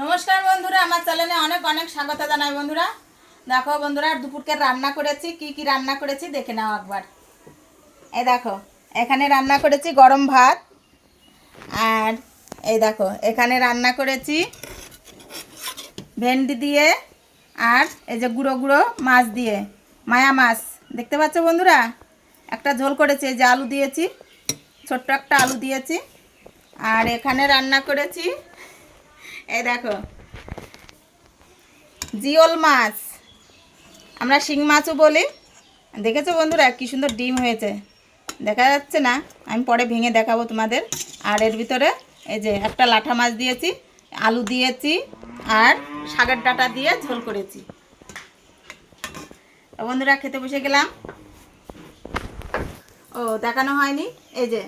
নমস্কার বন্ধুরা, আমার চ্যানেলে অনেক অনেক স্বাগত জানাই বন্ধুরা। দেখো বন্ধুরা, দুপুরকে রান্না করেছি, কি কি রান্না করেছি দেখে নাও একবার। এই দেখো, এখানে রান্না করেছি গরম ভাত, আর এই দেখো, এখানে রান্না করেছি ভেন্ডি দিয়ে, আর এই যে গুঁড়ো গুঁড়ো মাছ দিয়ে, মায়া মাছ। দেখতে পাচ্ছ বন্ধুরা? একটা ঝোল করেছি, এই যে আলু দিয়েছি, ছোট্ট একটা আলু দিয়েছি, আর এখানে রান্না করেছি এই দেখো। জিওল মাছ। আমরা শিং মাছও বলি। দেখেছ বন্ধুরা কি সুন্দর ডিম হয়েছে? দেখা যাচ্ছে না? আমি পরে ভেঙে দেখাবো তোমাদের। আর এর ভিতরে এই যে একটা লাঠা মাছ দিয়েছি, আলু দিয়েছি, আর শাকের ডাটা দিয়ে ঝোল করেছি। বন্ধুরা খেতে বসে গেলাম। ও, দেখানো হয়নি? এই যে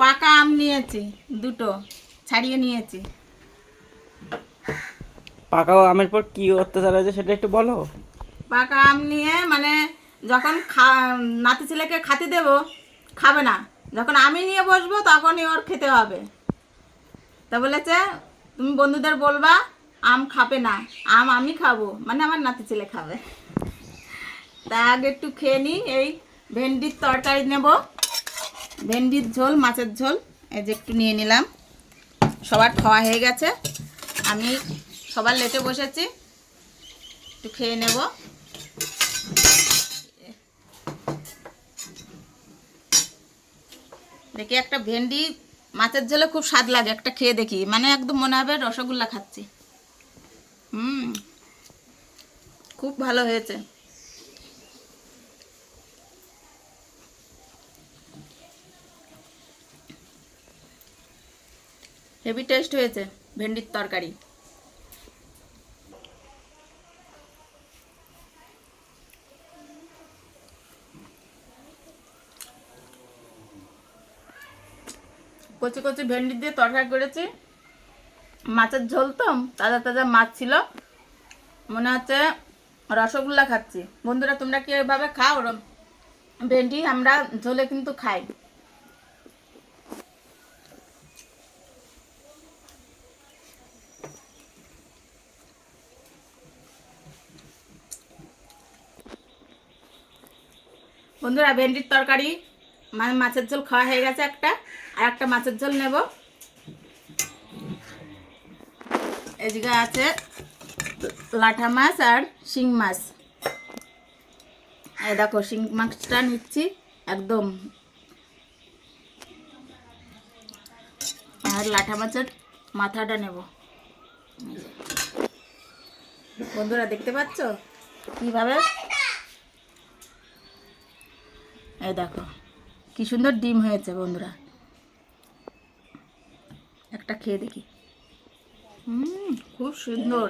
পাকা আম নিয়েছি, দুটো, ছাড়িয়ে নিয়েছি। পাকা আমের পর কি অত্যাচার আছে সেটা একটু বলো? পাকা আম নিয়ে মানে যখন নাতি ছেলেকে খাতে দেব, খাবে না। যখন আমি নিয়ে বসবো তখনই ওর খেতে হবে। তা বলেছে, তুমি বন্ধুদের বলবা, আম খাবে না। আম আমি খাব। মানে আমার নাতি ছেলে খাবে। তা আগে একটু খেয়ে নিই এই ভেন্ডির তরকারি নেব। ভেন্ডির ঝোল, মাছের ঝোল, এই যে একটু নিয়ে নিলাম। সবার খাওয়া হয়ে গেছে। আমি সবার লেটে বসেছি। একটু খেয়ে নেব। দেখি একটা ভেন্ডি, মাছের ঝোলে খুব স্বাদ লাগে একটা খেয়ে দেখি। মানে একদম মনে হবে রসগোল্লা খাচ্ছি। হুম, খুব ভালো হয়েছে। হেভি টেস্ট হয়েছে। ভেন্ডির তরকারি। কচি কচি ভেন্ডি দিয়ে তরকারি করেছি। মাছের ঝোল তো, তাজা তাজা মাছ ছিল। মনে হচ্ছে রসগোল্লা খাচ্ছি। বন্ধুরা, তোমরা কি এভাবে খাও? ভেন্ডি আমরা ঝোলে কিন্তু খাই। বন্ধুরা ভেন্ডির তরকারি মানে মাছের ঝোল খাওয়া হয়ে গেছে একটা, আর একটা মাছের ঝোল নেব। এদিকে আছে লাঠা মাছ আর শিং মাছ। এই দেখো, শিং মাছটা নিচ্ছি একদম। আর লাঠা মাছের মাথাটা নেব। বন্ধুরা দেখতে পাচ্ছ? কীভাবে? এই দেখো কি সুন্দর ডিম হয়েছে বন্ধুরা। একটা খেয়ে দেখি। হুম খুব সুন্দর।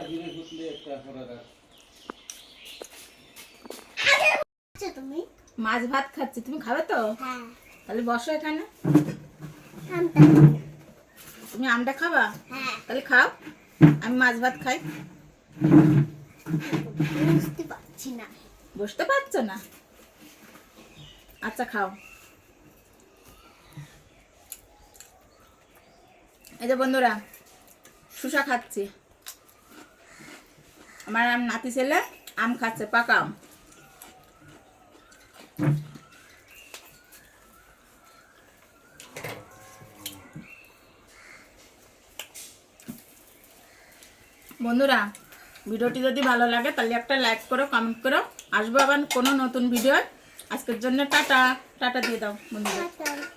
তুমি মাছ ভাত খাচ্ছি তুমি খাবে তো? হ্যাঁ। তাহলে বসো এখানে। তুমি আমটা খাবা? হ্যাঁ। তাহলে খাও। আমি মাছ ভাত খাই। বুঝতে পারছি না। বসতে পারছ না? আচ্ছা খাও। এই যে বন্ধুরা শুষা খাচ্ছি। আমার আম নাতি ছেলে আম খাচ্ছে, পাকা আম। বন্ধুরা, ভিডিওটি যদি ভালো লাগে, তাহলে একটা লাইক করো কমেন্ট করো। আসব আবার কোনো নতুন ভিডিও আজকের জন্য টাটা টাটা দিয়ে দাও বন্ধুরা টাটা